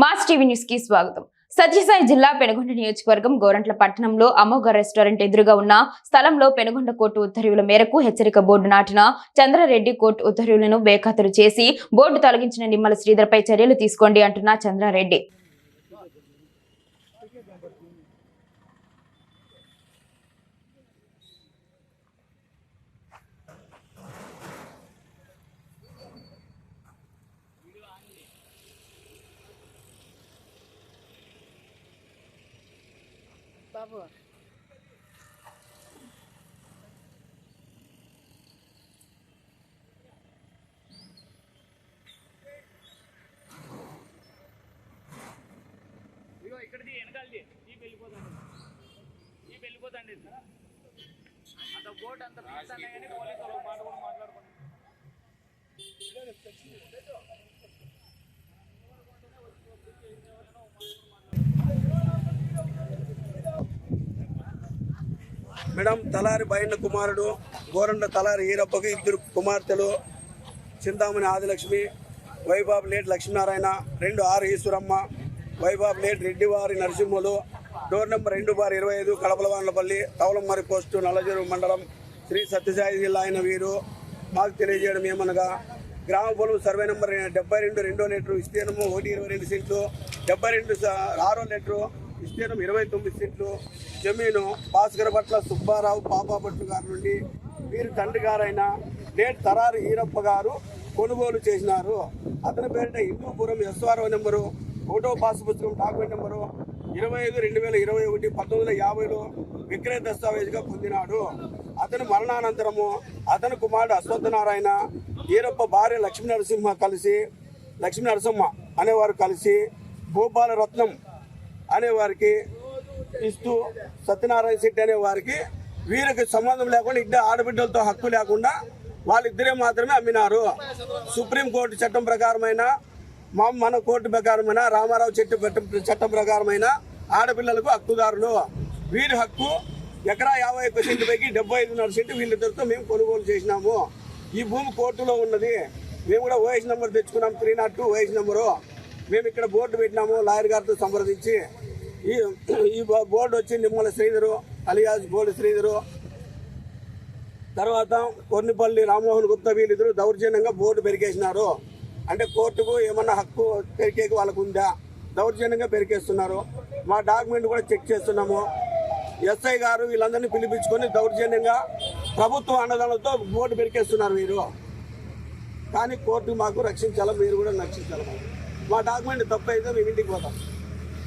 Mass TV న్యూస్కి స్వాగతం. సత్యసాయి జిల్లా పెనుగొండ నియోజకవర్గం గోరంట్ల పట్టణంలో అమోఘ రెస్టారెంట్ ఎదురుగా ఉన్న స్థలంలో పెనుగొండ కోర్టు ఉత్తర్వుల మేరకు హెచ్చరిక బోర్డు నాటిన చంద్రారెడ్డి కోర్టు ఉత్తర్వులను బేఖాతరు చేసి బోర్డు తొలగించిన నిమ్మల శ్రీధర్పై చర్యలు తీసుకోండి అంటున్న చంద్రారెడ్డి. బాబు ఇగో ఇక్కడిది వెనకాలది. ఈ వెళ్ళిపోతాండి ఈ వెళ్ళిపోతాండి అంత బోట్ అంత అన్నా కానీ పోలీసు వాళ్ళు మాట కూడా మాట్లాడుకోండి. మేడం తలారి బయన్న కుమారుడు గోరండ తలారి ఈరప్పకి ఇద్దరు కుమార్తెలు చింతామణి ఆదిలక్ష్మి వైబాబు లేట్ లక్ష్మీనారాయణ రెండు ఆరు ఈశ్వరమ్మ వైబాబు లేట్ రెడ్డివారి నరసింహులు డోర్ నెంబర్ రెండు బార్ ఇరవై ఐదు కడపలవాండ్లపల్లి తవలమ్మరి పోస్టు నల్లజెరువు మండలం శ్రీ సత్యసాయి జిల్లా అయిన వీరు. మాకు తెలియజేయడం ఏమనగా గ్రామ పొలం సర్వే నెంబర్ డెబ్బై రెండు రెండో లీటరు విస్తీర్ణము ఒకటి ఇరవై రెండు సెంట్లు డెబ్బై రెండు ఆరో లీటరు విస్తీర్ణం ఇరవై తొమ్మిది సెంట్లు. జమీను భాస్కర్ పట్ల సుబ్బారావు పాపాపట్టు గారి నుండి వీరి తండ్రి గారైన నేటి తరారు ఈరప్ప గారు కొనుగోలు చేసినారు. అతని పేరిట హిందూపురం ఎస్ఆర్ఓ నెంబరు ఒకటో పాస్ పుస్తకం డాక్యుమెంట్ నెంబరు ఇరవై ఐదు రెండు వేల ఇరవై ఒకటి పంతొమ్మిది వందల యాభైలో విక్రయ దస్తావేజ్గా పొందినాడు. అతని మరణానంతరము అతని కుమారుడు అశ్వత్థనారాయణ ఈరప్ప భార్య లక్ష్మీ నరసింహ కలిసి లక్ష్మీ నరసింహ అనేవారు కలిసి భూపాలరత్నం అనేవారికి ఇస్తూ సత్యనారాయణ శెట్టి అనే వారికి వీరికి సంబంధం లేకుండా ఇద్దరు ఆడబిడ్డలతో హక్కు లేకుండా వాళ్ళిద్దరే మాత్రమే అమ్మినారు. సుప్రీంకోర్టు చట్టం ప్రకారమైన మా మన కోర్టు ప్రకారమైన రామారావు చెట్టు చట్టం ప్రకారమైన ఆడపిల్లలకు హక్కుదారులు. వీరి హక్కు ఎకరా యాభై ఒక్క సెంటు పైకి డెబ్బై ఐదున్నర సెంటు వీళ్ళిద్దరితో మేము కొనుగోలు చేసినాము. ఈ భూమి కోర్టులో ఉన్నది. మేము కూడా ఓఎస్ నెంబర్ తెచ్చుకున్నాం three not two OS number. మేము ఇక్కడ బోర్డు పెట్టినాము లాయర్ గారితో సంప్రదించి. ఈ ఈ బోర్డు వచ్చి నిమ్మల శ్రీధరు అలియాజ్ బోర్డు శ్రీధరు. తర్వాత కొన్నిపల్లి రామ్మోహన్ గుప్తా వీళ్ళిద్దరు దౌర్జన్యంగా బోర్డు పెరికేసినారు. అంటే కోర్టుకు ఏమన్నా హక్కు పెరికేకి వాళ్ళకు ఉందా? దౌర్జన్యంగా పెరికేస్తున్నారు మా డాక్యుమెంట్ కూడా చెక్ చేస్తున్నాము. ఎస్ఐ గారు వీళ్ళందరినీ పిలిపించుకొని దౌర్జన్యంగా ప్రభుత్వ అన్నదానంతో బోర్డు పెరికేస్తున్నారు మీరు. కానీ కోర్టు మాకు రక్షించాలా? మీరు కూడా రక్షించాలి మా డాక్యుమెంట్ తప్పు అయితే మేము ఇంటికి పోతాం.